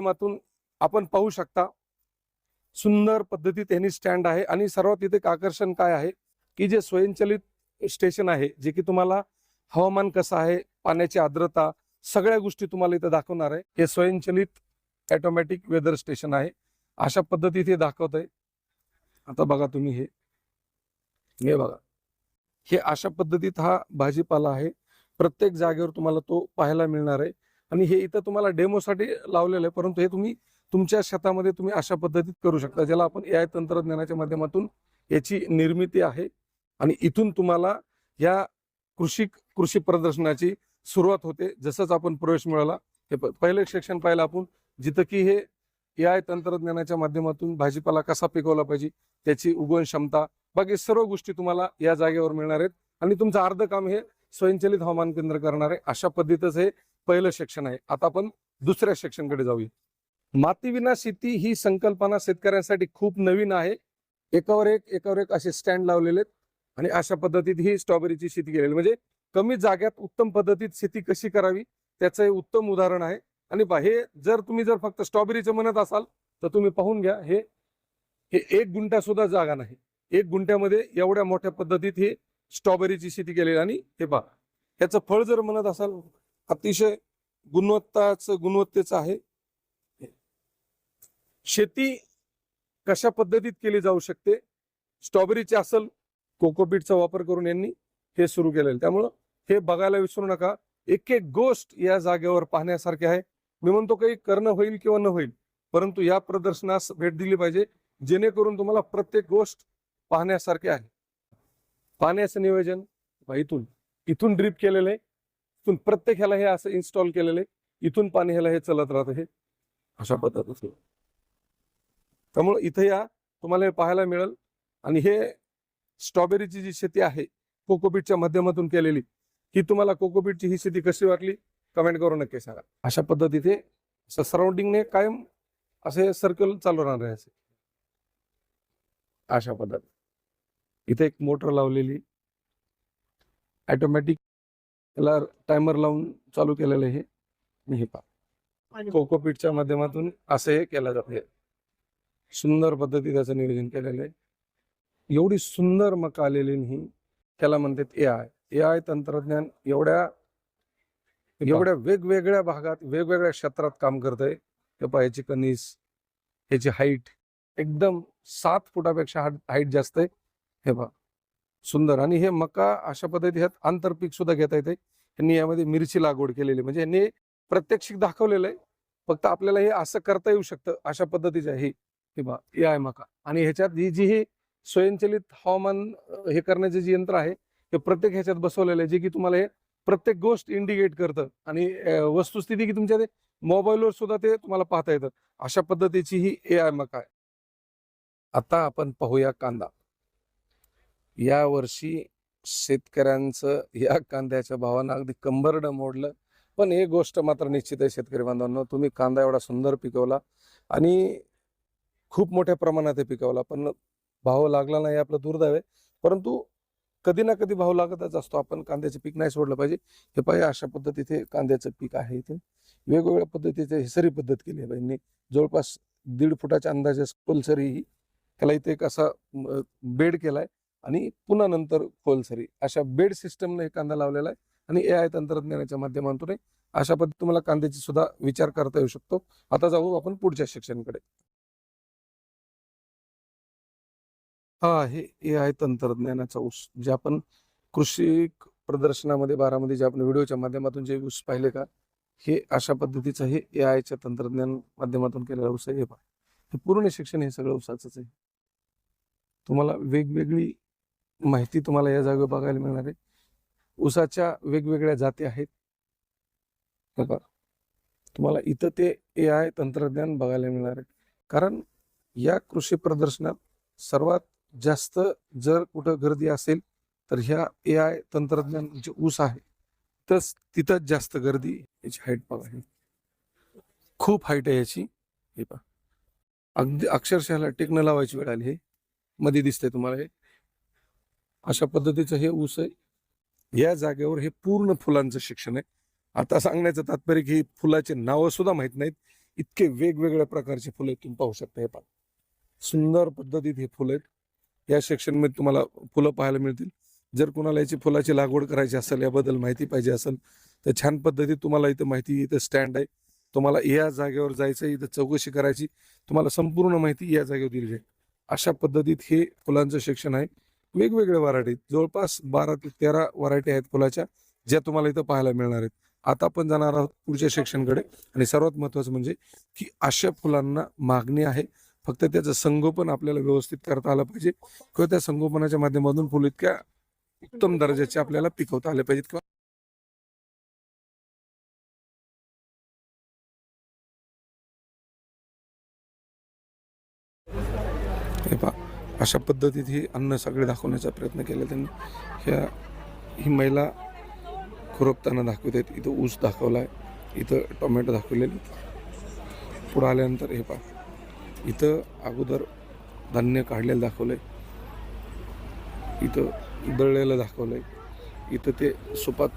माध्यमातून आपण पाहू शकता. सुंदर पद्धतीत यांनी स्टँड आहे आणि सर्वात इथे एक आकर्षण काय आहे? की जे स्वयंचलित स्टेशन आहे जे की तुम्हाला हवामान कसं आहे पाण्याची आर्द्रता सगळ्या गोष्टी तुम्हाला इथे दाखवणार आहे. हे स्वयंचलित ऑटोमॅटिक वेदर स्टेशन आहे. अशा पद्धतीत हे दाखवत आहे आता बघा तुम्ही हे. हे बघा. हे अशा पद्धतीत हा भाजीपाला आहे. प्रत्येक जागेवर तुम्हाला तो पाहायला मिळणार आहे. आणि हे इथं तुम्हाला डेमोसाठी लावलेलं आहे परंतु हे तुम्ही तुमच्या शेतामध्ये तुम्ही अशा पद्धतीत करू शकता ज्याला आपण ए आय तंत्रज्ञानाच्या माध्यमातून याची निर्मिती आहे. आणि इथून तुम्हाला या कृषी कृषी प्रदर्शनाची सुरुवात होते जसंच आपण प्रवेश मिळाला. हे प- सेक्शन पाहिलं आपण जिथं की हे ए आय तंत्रज्ञानाच्या माध्यमातून भाजीपाला कसा पिकवला पाहिजे त्याची उगवण क्षमता बाकी सर्व गोष्टी तुम्हाला या जागेवर मिळणार आहेत. आणि तुमचं अर्ध काम हे स्वयंचलित हवामान केंद्र करणार आहे. अशा पद्धतीचं हे पहिलं सेक्शन आहे. आता आपण दुसऱ्या सेक्शनकडे जाऊया. मातीविना शेती ही संकल्पना शेतकऱ्यांसाठी खूप नवीन आहे. एकावर एक एकावर एक असे स्टँड लावलेले आहेत. आणि अशा पद्धतीत ही स्ट्रॉबेरीची शेती केलेली म्हणजे कमी जाग्यात उत्तम पद्धतीत शेती कशी करावी त्याचं हे उत्तम उदाहरण आहे. आणि पहा, हे जर तुम्ही जर फक्त स्ट्रॉबेरीचं म्हणत असाल तर तुम्ही पाहून घ्या हे हे एक गुंठा सुद्धा जागा नाही. एक गुंठ्यामध्ये एवढ्या मोठ्या पद्धतीत ही स्ट्रॉबेरीची शेती केलेली आणि हे पहा याचं फळ जर म्हणत असाल अतिशय गुणवत्ताचं गुणवत्तेचं आहे. शेती कशा पद्धतीत केली जाऊ शकते? स्ट्रॉबेरीचे असल कोकोपीटचा वापर करून यांनी हे सुरू केलेलं. त्यामुळं हे बघायला विसरू नका. एक एक गोष्ट या जागेवर पाहण्यासारखी आहे. मी म्हणतो काही करणं होईल किंवा न होईल परंतु या प्रदर्शनास भेट दिली पाहिजे जेणेकरून तुम्हाला प्रत्येक गोष्ट पाहण्यासारखी आहे. पाण्याचं नियोजन इथून. इथून ड्रीप केलेलं आहे. इथून प्रत्येक ह्याला हे असं इन्स्टॉल केलेलं आहे. इथून पाणी ह्याला हे चलत राहतं हे. अशा पद्धतीचं. त्यामुळं इथं या तुम्हाला हे पाहायला मिळेल. आणि हे स्ट्रॉबेरीची जी शेती आहे कोकोपीटच्या माध्यमातून केलेली ही तुम्हाला कोकोपीटची ही शेती कशी वाटली? कमेंट करून नक्की सांगा. अशा पद्धतीचे सराउंडिंगने कायम असे सर्कल चालू राहणार आहे असे. अशा पद्धत इथे एक मोटर लावलेली. ॲटोमॅटिक याला टायमर लावून चालू केलेलं आहे. हे आणि हे पहा कोकोपीटच्या माध्यमातून असे हे केलं जाते. सुंदर पद्धती त्याचं नियोजन केलेलं आहे. एवढी सुंदर मका आलेली नाही. त्याला म्हणतात ए आय ए आय तंत्रज्ञान एवढ्या एवढ्या वेगवेगळ्या भागात वेगवेगळ्या क्षेत्रात काम करत आहे ते पहा याची कणीस याची हाईट एकदम सात फुटापेक्षा हाईट जास्त आहे. हे पहा. सुंदर. आणि हे मका अशा पद्धती ह्यात आंतरपीक सुद्धा घेता येते. यांनी यामध्ये मिरची लागवड केलेली. म्हणजे यांनी प्रत्यक्षिक दाखवलेलं आहे. फक्त आपल्याला हे असं करता येऊ शकतं अशा पद्धतीचं आहे हे हे पहा मका. आणि ह्याच्यात ही जी ही स्वयंचलित हवामान हे करण्याचे जे यंत्र आहे हे प्रत्येक ह्याच्यात बसवलेलं आहे. जे की तुम्हाला हे प्रत्येक गोष्ट इंडिकेट करतं. आणि वस्तुस्थिती की तुमच्या ते मोबाईलवर सुद्धा ते तुम्हाला पाहता येतं. अशा पद्धतीची ही ए आय मका आहे. आता आपण पाहूया कांदा. या वर्षी शेतकऱ्यांचं या कांद्याच्या भावानं अगदी कंबरडं मोडलं पण एक गोष्ट मात्र निश्चित आहे शेतकरी बांधवांनो तुम्ही कांदा एवढा सुंदर पिकवला आणि खूप मोठ्या प्रमाणात हे पिकवला. पण भाव लागला नाही आपलं दुर्दैव आहे. परंतु कधी ना कधी भाव लागतच असतो. आपण कांद्याचं पीक नाही सोडलं पाहिजे. हे पाहिजे अशा पद्धतीचे कांद्याचं पीक आहे इथे. वेगवेगळ्या पद्धतीचे हिसरी पद्धत केली आहे बाईंनी जवळपास दीड फुटाच्या अंदाजे खोलसरी ही त्याला इथे एक असा म, बेड केलाय. आणि पुन्हा नंतर खोलसरी अशा बेड सिस्टमने हे कांदा लावलेला आहे आणि ए आय तंत्रज्ञानाच्या माध्यमातून अशा पद्धती तुम्हाला कांद्याची सुद्धा विचार करता येऊ शकतो. आता जाऊ आपण पुढच्या सेक्शनकडे हा आहे ए आय तंत्रज्ञानाचा ऊस. जे आपण कृषी प्रदर्शनामध्ये बारामध्ये जे आपण व्हिडिओच्या माध्यमातून जे ऊस पाहिले का हे अशा पद्धतीचं हे ए आयच्या तंत्रज्ञान माध्यमातून केलेला ऊस आहे. हे पहा. हे पूर्ण शिक्षण हे सगळं ऊसाचंच आहे. तुम्हाला वेगवेगळी माहिती तुम्हाला या जागेवर बघायला मिळणार आहे. ऊसाच्या वेगवेगळ्या जाती आहेत. हे तुम्हाला इथं ते ए आय तंत्रज्ञान बघायला मिळणार आहे. कारण या कृषी प्रदर्शनात सर्वात जास्त जर कुठं गर्दी असेल तर ह्या ए आय तंत्रज्ञान जे ऊस आहे तर तिथंच जास्त गर्दी याची हाईट बघा खूप हाईट आहे याची. हे पहा. अगदी अक्षरशः ह्याला टेकणं लावायची वेळ आली हे. मध्ये दिसतंय तुम्हाला हे. अशा पद्धतीचं हे ऊस आहे. या जागेवर हे पूर्ण फुलांचं शिक्षण आहे. आता सांगण्याचं तात्पर्य की फुलाचे नावं सुद्धा माहीत नाहीत. इतके वेगवेगळ्या प्रकारचे फुलं आहेत तुम्ही पाहू शकता हे पहा. सुंदर पद्धतीत हे फुलं आहेत. या सेक्शनमध्ये तुम्हाला फुलं पाहायला मिळतील. जर कुणाला याची फुलाची लागवड करायची असेल याबद्दल माहिती पाहिजे असेल तर छान पद्धतीत तुम्हाला इथं माहिती इथं स्टँड आहे. तुम्हाला या जागेवर जायचं इथं चौकशी करायची. तुम्हाला संपूर्ण माहिती या जागेवर दिली जाईल अशा पद्धतीत हे फुलांचं शिक्षण आहे. वेगवेगळ्या व्हरायटी. जवळपास बारा ते तेरा व्हरायटी आहेत फुलाच्या ज्या तुम्हाला इथं पाहायला मिळणार आहेत. आता आपण जाणार आहोत पुढच्या सेक्शनकडे आणि सर्वात महत्त्वाचं म्हणजे की अशा फुलांना मागणी आहे. फक्त त्याचं संगोपन आपल्याला व्यवस्थित करता आलं पाहिजे किंवा त्या संगोपनाच्या माध्यमातून फुलं इतक्या उत्तम दर्जाचे आपल्याला पिकवता आले पाहिजेत किंवा हे पहा. अशा पद्धतीत हे अन्न सगळे दाखवण्याचा प्रयत्न केला त्यांनी. ह्या ही महिला खुरपताना दाखवत आहेत इथं ऊस दाखवला आहे इथं टोमॅटो दाखवलेले आहेत. पुढं आल्यानंतर हे पहा. इथं अगोदर धान्य काढलेलं दाखवलं आहे इथं दळलेलं दाखवलं आहे इथं ते सुपात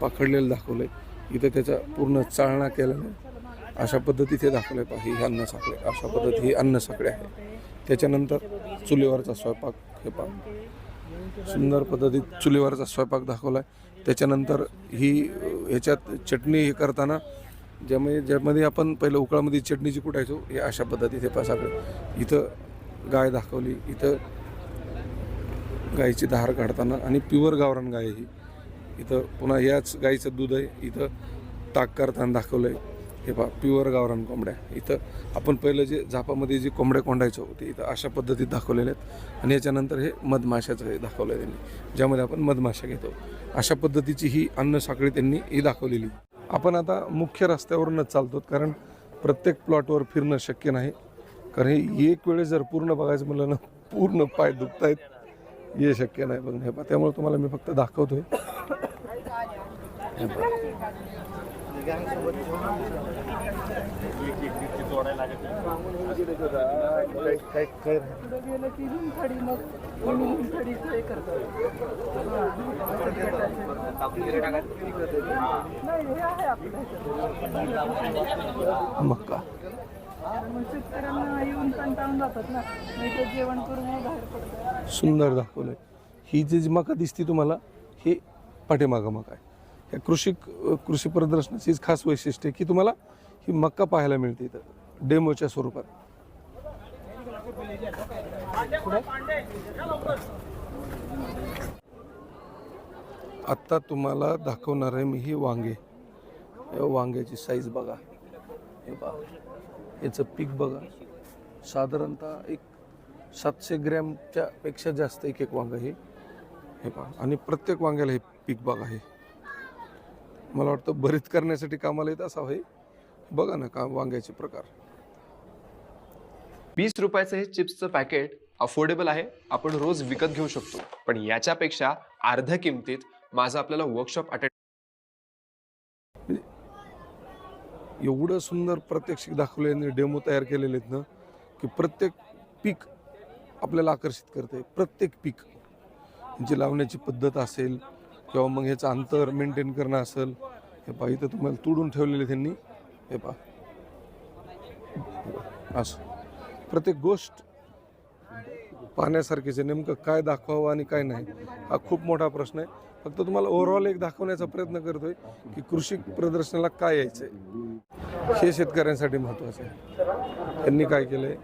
पाखडलेलं दाखवलं आहे इथं त्याचा पूर्ण चाळणा केलेला आहे अशा पद्धतीचे हे दाखवलं आहे पहा अन्न साखळे. अशा पद्धती ही अन्न साखळे आहे. त्याच्यानंतर चुलीवरचा स्वयंपाक हे पहा. सुंदर पद्धतीत चुलीवरचा स्वयंपाक दाखवला आहे त्याच्यानंतर ही ह्याच्यात चटणी हे करताना ज्यामध्ये ज्यामध्ये आपण पहिलं उकळामध्ये चटणीची कुटायचो हे अशा पद्धतीत हे पहा सगळं इथं गाय दाखवली. इथं गाईची धार काढताना आणि प्युअर गावरान गाय ही. इथं पुन्हा याच गाईचं दूध आहे. इथं ताक करताना दाखवलं आहे हे पहा प्युअर गावरान कोंबड्या. इथं आपण पहिलं जे झापामध्ये जे कोंबड्या कोंडायचो ते इथं अशा पद्धतीत दाखवलेले आहेत. आणि याच्यानंतर हे मधमाशाचं हे दाखवलं आहे त्यांनी ज्यामध्ये आपण मधमाशा घेतो. अशा पद्धतीची ही अन्न साखळी त्यांनी ही दाखवलेली. आपण आता मुख्य रस्त्यावरूनच चालतो कारण प्रत्येक प्लॉटवर फिरणं शक्य नाही. कारण हे एक वेळेस जर पूर्ण बघायचं म्हणलं ना पूर्ण पाय दुखत आहेत हे शक्य नाही बघणं. हे पहा त्यामुळे तुम्हाला मी फक्त दाखवतोय. की मग हे हे सुंदर दाखवलंय. ही जी जी मका दिसते तुम्हाला हे पाठीमागं मका आहे. या कृषी कृषी प्रदर्शनाचीच खास वैशिष्ट्य की तुम्हाला ही मक्का पाहायला मिळते इथं डेमोच्या स्वरूपात. आत्ता तुम्हाला दाखवणार आहे मी ही वांगे. या वांग्याची साईज बघा. हे बघा याचं पीक बघा. साधारणतः एक सातशे ग्रॅमच्या पेक्षा जास्त एक एक वांगं हे. हे पहा. आणि प्रत्येक वांग्याला हे पीक बघा हे. मला वाटतं भरीत करण्यासाठी कामाला येत असावं हे. बघा ना का वांग्याचे प्रकार. वीस रुपयाचं हे चिप्सचं पॅकेट अफोर्डेबल आहे आपण रोज विकत घेऊ शकतो. पण याच्यापेक्षा अर्ध्या किमतीत माझं आपल्याला वर्कशॉप अटेंड एवढं सुंदर प्रात्यक्षिक दाखवले डेमो तयार केलेले आहेत ना की प्रत्येक पीक आपल्याला आकर्षित करते प्रत्येक पीक. जी लावण्याची पद्धत असेल किंवा मग ह्याचं अंतर मेंटेन करणं असेल हे पहा इथं तुम्हाला तुडून ठेवलेले त्यांनी. हे पहा. असं. प्रत्येक गोष्ट पाहण्यासारखीच आहे. नेमकं काय दाखवावं आणि काय नाही हा खूप मोठा प्रश्न आहे. फक्त तुम्हाला ओव्हरऑल एक दाखवण्याचा प्रयत्न करतोय की कृषी प्रदर्शनाला काय यायचंय. हे शेतकऱ्यांसाठी महत्वाचं आहे. त्यांनी काय केलंय?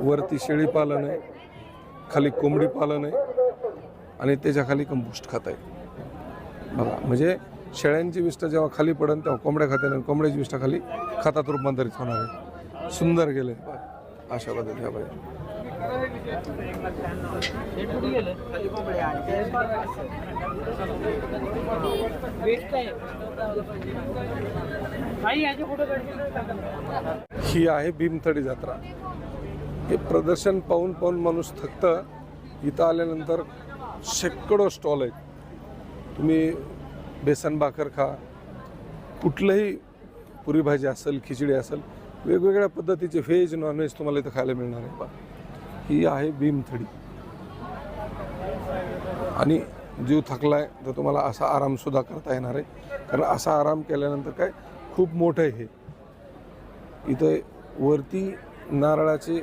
वरती शेळी पालन आहे. खाली कोंबडी पालन आहे. आणि त्याच्याखाली कंपोस्ट खत आहे बघा म्हणजे शेळ्यांची विष्ठा जेव्हा खाली पडेल तेव्हा कोंबड्या खात्याने आणि कोंबड्याची विष्ठा खाली खतात रूपांतरित होणार आहे. सुंदर गेले. अशा पद्धती पाहिजे ही आहे भीमथडी जत्रा. हे प्रदर्शन पाहून पाहून माणूस थकतं. इथं आल्यानंतर शेकडो स्टॉल आहेत. तुम्ही बेसन भाकर खा. कुठलंही पुरी भाजी असेल खिचडी असेल वेगवेगळ्या पद्धतीचे व्हेज नॉनव्हेज तुम्हाला इथं खायला मिळणार आहे. बा ही आहे भीमथडी आणि जीव थकला आहे तर तुम्हाला असा आरामसुद्धा करता येणार आहे. कारण असा आराम केल्यानंतर काय खूप मोठं आहे हे. इथं वरती नारळाचे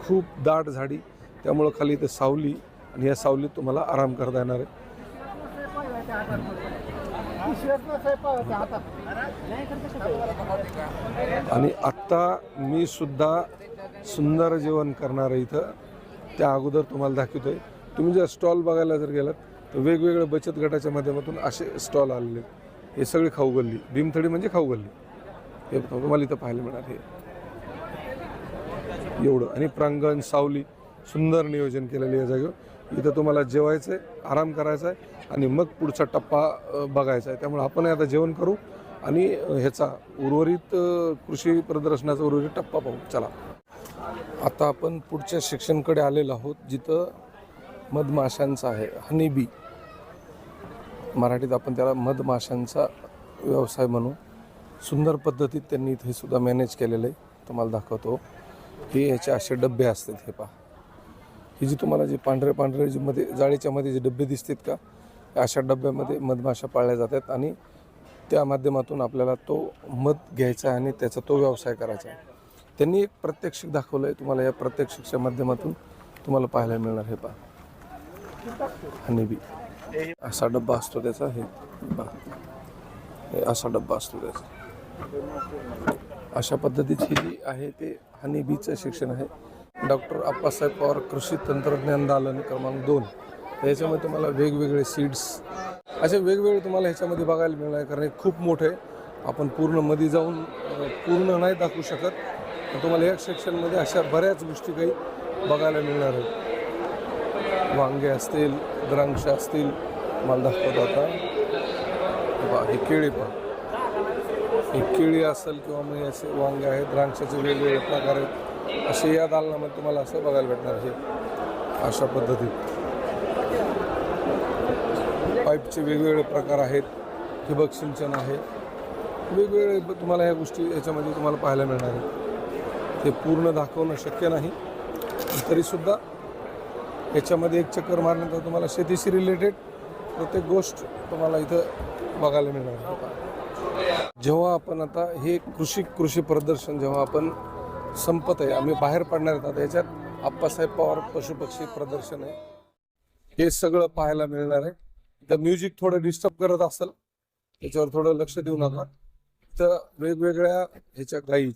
खूप दाट झाडी त्यामुळं खाली इथं सावली आणि या सावलीत तुम्हाला आराम करता येणार आहे. आणि आत्ता मी सुद्धा सुंदर जेवण करणार आहे इथं. त्या अगोदर तुम्हाला दाखवतो आहे तुम्ही जर स्टॉल बघायला जर गेलात तर वेगवेगळ्या बचत गटाच्या माध्यमातून असे स्टॉल आलेले आहेत. हे सगळे खाऊ गल्ली. भीमथडी म्हणजे खाऊ गल्ली. हे तुम्हाला इथं पाहायला मिळणार हे. एवढं. आणि प्रांगण सावली सुंदर नियोजन केलेलं या जागेवर. इथं तुम्हाला जेवायचं आहे आराम करायचा आहे आणि मग पुढचा टप्पा बघायचा आहे. त्यामुळे आपण आता जेवण करू आणि ह्याचा उर्वरित कृषी प्रदर्शनाचा उर्वरित टप्पा पाहू. चला. आता आपण पुढच्या सेक्शनकडे आलेलो आहोत जिथं मधमाशांचा आहे हनी बी. मराठीत आपण त्याला मधमाशांचा व्यवसाय म्हणू. सुंदर पद्धतीत त्यांनी इथे सुद्धा मॅनेज केलेलं आहे. तुम्हाला दाखवतो. हे ह्याचे असे डबे असतात हे पहा. ही जी तुम्हाला जे पांढरे पांढरे जे मध्ये जाळीच्या मध्ये जे डबे दिसतात का या अशा डब्यामध्ये मधमाशा पाळल्या जातात आणि त्या माध्यमातून आपल्याला तो मध घ्यायचा आहे आणि त्याचा तो व्यवसाय करायचा आहे. त्यांनी एक प्रात्यक्षिक दाखवलं आहे तुम्हाला या प्रात्यक्षिकच्या माध्यमातून तुम्हाला पाहायला मिळणार हे पहा. हनीबी असा डब्बा असतो त्याचा हे हे असा डब्बा असतो त्याचा. अशा पद्धतीची जी आहे ते हनीबीचं शिक्षण आहे. डॉक्टर अप्पासाहेब पवार कृषी तंत्रज्ञान दालन क्रमांक दोन. तर याच्यामध्ये तुम्हाला वेगवेगळे सीड्स असे वेगवेगळे तुम्हाला ह्याच्यामध्ये बघायला मिळणार आहे कारण हे खूप मोठं आहे. आपण पूर्णमध्ये जाऊन पूर्ण नाही दाखवू शकत पण तुम्हाला या सेक्शनमध्ये अशा बऱ्याच गोष्टी काही बघायला मिळणार आहेत. वांगे असतील द्राक्ष असतील मला दाखवत आता. हे हे केळी पण. हे केळी असेल किंवा मग असे वांगे आहेत द्राक्षाचे वेगवेगळे प्रकार आहेत. असे या दालनामध्ये तुम्हाला असं बघायला भेटणार आहे. अशा पद्धतीत. पाईपचे वेगवेगळे प्रकार आहेत. ठिबक सिंचन आहे. वेगवेगळे तुम्हाला ह्या गोष्टी याच्यामध्ये तुम्हाला पाहायला मिळणार आहेत. ते पूर्ण दाखवणं शक्य नाही. तरीसुद्धा याच्यामध्ये एक चक्कर मारल्यानंतर तुम्हाला शेतीशी रिलेटेड प्रत्येक गोष्ट तुम्हाला इथं बघायला मिळणार जेव्हा आपण आता हे कृषी कृषी प्रदर्शन जेव्हा आपण संपत आहे. आम्ही बाहेर पडणार आहेत याच्यात आप्पासाहेब पवार पशुपक्षी प्रदर्शन आहे. हे सगळं पाहायला मिळणार आहे. तर म्युझिक थोडं डिस्टर्ब करत असेल त्याच्यावर थोडं लक्ष देऊ नका. तर वेगवेगळ्या ह्याच्या गायी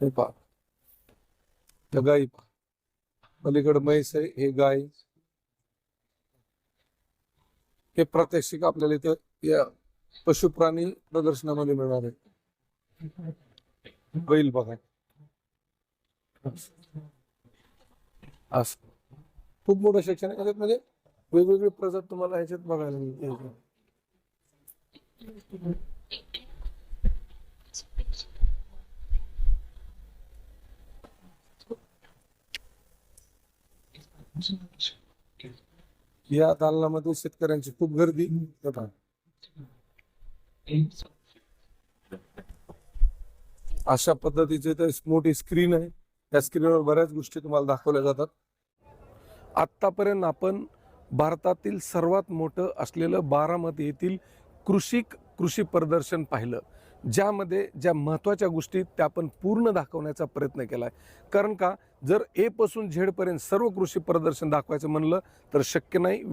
हे पहा. त्या गायी पहा. पलीकडे म्हैस आहे हे गाय. हे प्रात्यक्षिक आपल्याला इथं या पशुप्राणी प्रदर्शनामध्ये मिळणार आहे. बैल बघा असं खूप मोठं शिक्षण आहे त्याच्यात म्हणजे वेगवेगळे प्रजात तुम्हाला ह्याच्यात बघायला मिळते या दालनामध्ये शेतकऱ्यांची खूप गर्दी हे अशा पद्धतीचे तर मोठी स्क्रीन आहे. त्या स्क्रीनवर बऱ्याच गोष्टी तुम्हाला दाखवल्या जातात. आत्तापर्यंत आपण भारतातील सर्वात मोठं असलेलं बारामती येथील कृषिक कृषी प्रदर्शन पाहिलं. ज्यामध्ये ज्या महत्त्वाच्या गोष्टी त्या आपण पूर्ण दाखवण्याचा प्रयत्न केला आहे कारण का? जर एपासून झेडपर्यंत सर्व कृषी प्रदर्शन दाखवायचं म्हणलं तर शक्य नाही.